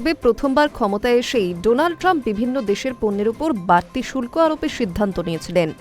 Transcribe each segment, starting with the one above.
তবে প্রথমবার ক্ষমতায় এসেই ডোনাল্ড ট্রাম্প বিভিন্ন দেশের পণ্যের উপর বাড়তি শুল্ক আরোপের সিদ্ধান্ত নিয়েছিলেন।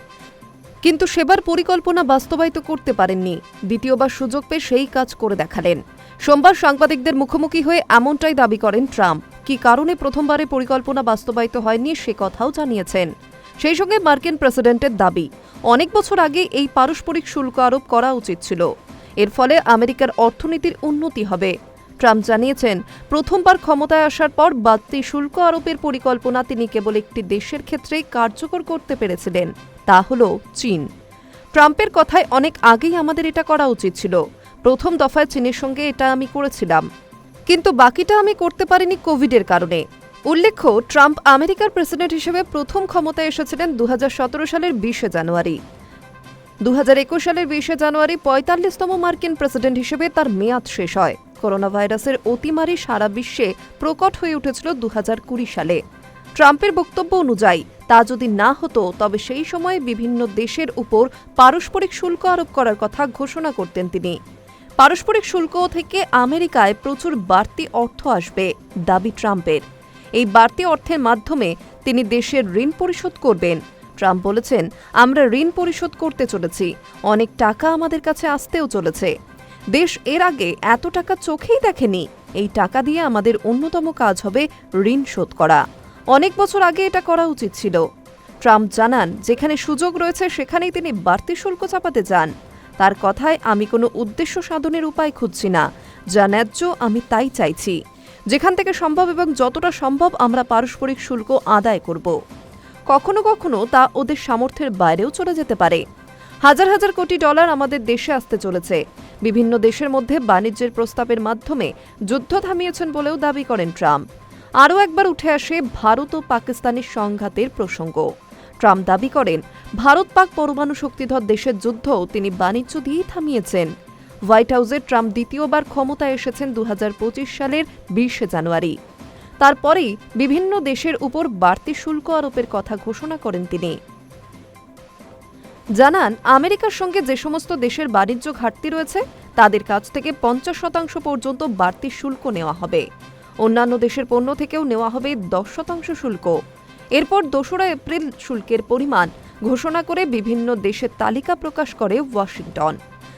কিন্তু সেবার পরিকল্পনা বাস্তবায়িত করতে পারেননি। দ্বিতীয়বার সুযোগ পেয়ে সেই কাজ করে দেখালেন। সোমবার সাংবাদিকদের মুখোমুখি হয়ে এমনটাই দাবি করেন ট্রাম্প। কি কারণে প্রথমবারে পরিকল্পনা বাস্তবায়িত হয়নি সে কথাও জানিয়েছেন। সেই সঙ্গে মার্কিন প্রেসিডেন্টের দাবি, অনেক বছর আগে এই পারস্পরিক শুল্ক আরোপ করা উচিত ছিল। এর ফলে আমেরিকার অর্থনীতির উন্নতি হবে। ট্রাম্প জানিয়েছেন, প্রথমবার ক্ষমতায় আসার পর বাড়তি শুল্ক আরোপের পরিকল্পনা তিনি কেবল একটি দেশের ক্ষেত্রেই কার্যকর করতে পেরেছিলেন, তা হল চীন। ট্রাম্পের কথায় অনেক আগেই আমাদের এটা করা উচিত ছিল। প্রথম দফায় চীনের সঙ্গে এটা আমি করেছিলাম। কিন্তু বাকিটা আমি করতে পারিনি কোভিডের কারণে। উল্লেখ্য, ট্রাম্প আমেরিকার প্রেসিডেন্ট হিসেবে প্রথম ক্ষমতায় এসেছিলেন দু হাজার সতেরো সালের বিশে জানুয়ারি। দু হাজার একুশ সালের বিশে জানুয়ারি পঁয়তাল্লিশতম মার্কিন প্রেসিডেন্ট হিসেবে তার মেয়াদ শেষ হয়। করোনা ভাইরাসের অতিমারি সারা বিশ্বে প্রকট হয়ে উঠেছিল দু হাজার কুড়ি সালে। ট্রাম্পের বক্তব্য অনুযায়ী, তা যদি না হতো, তবে সেই সময়ে বিভিন্ন দেশের উপর পারস্পরিক শুল্ক আরোপ করার কথা ঘোষণা করতেন তিনি। পারস্পরিক শুল্ক থেকে আমেরিকায় প্রচুর বাড়তি অর্থ আসবে, দাবি ট্রাম্পের। এই বাড়তি অর্থের মাধ্যমে তিনি দেশের ঋণ পরিশোধ করবেন। ট্রাম্প বলেছেন, আমরা ঋণ পরিশোধ করতে চলেছি। অনেক টাকা আমাদের কাছে আসতেও চলেছে। দেশ এর আগে এত টাকা চোখেই দেখেনি। এই টাকা দিয়ে আমাদের অন্যতম কাজ হবে ঋণ শোধ করা। অনেক বছর আগে এটা করা উচিত ছিল। ট্রাম্প জানান, যেখানে সুযোগ রয়েছে, সেখানেই তিনি বাড়তি শুল্ক চাপাতে যান তার কথায়, আমি কোনো উদ্দেশ্য সাধনের উপায় খুঁজছি না। যা ন্যায্য, আমি তাই চাইছি। যেখান থেকে সম্ভব এবং যতটা সম্ভব আমরা পারস্পরিক শুল্ক আদায় করব। কখনো কখনো তা ওদের সামর্থ্যের বাইরেও চলে যেতে পারে। হাজার হাজার কোটি ডলার আমাদের দেশে আসতে চলেছে। বিভিন্ন দেশের মধ্যে বাণিজ্যের প্রস্তাবের মাধ্যমে যুদ্ধ থামিয়েছেন বলেও দাবি করেন ট্রাম্প। আরও একবার উঠে আসে ভারত ও পাকিস্তানের সংঘাতের প্রসঙ্গ। ট্রাম্প দাবি করেন, ভারত পাক পরমাণু শক্তিধর দেশের যুদ্ধও তিনি বাণিজ্য দিয়েই থামিয়েছেন। হোয়াইট হাউসে ট্রাম্প দ্বিতীয়বার ক্ষমতায় এসেছেন দু হাজার পঁচিশ সালের বিশে জানুয়ারি। তারপরেই বিভিন্ন দেশের উপর বাড়তি শুল্ক আরোপের কথা ঘোষণা করেন তিনি। জানান, আমেরিকার সঙ্গে যে সমস্ত দেশের বাণিজ্য ঘাটতি রয়েছে, তাদের কাছ থেকে পঞ্চাশ শতাংশ পর্যন্ত বাড়তি শুল্ক নেওয়া হবে। অন্যান্য দেশের পণ্য থেকেও নেওয়া হবে দশ শতাংশ শুল্ক। এরপর দোসরা এপ্রিল শুল্কের পরিমাণ ঘোষণা করে বিভিন্ন দেশের তালিকা প্রকাশ করে ওয়াশিংটন।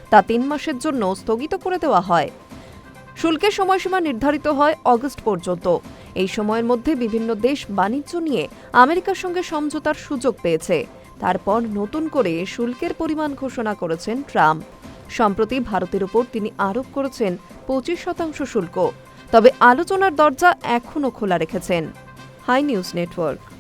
তা তিন মাসের জন্য স্থগিত করে দেওয়া হয়। শুল্কের সময়সীমা নির্ধারিত হয় অগস্ট পর্যন্ত। এই সময়ের মধ্যে বিভিন্ন দেশ বাণিজ্য নিয়ে আমেরিকার সঙ্গে সমঝোতার সুযোগ পেয়েছে। তারপর নতুন করে শুল্কের পরিমাণ ঘোষণা করেছেন ট্রাম্প। সম্প্রতি ভারতের উপর তিনি আরোপ করেছেন পঁচিশ শতাংশ শুল্ক। তবে আলোচনার দরজা এখনও খোলা রেখেছেন। Hi news network.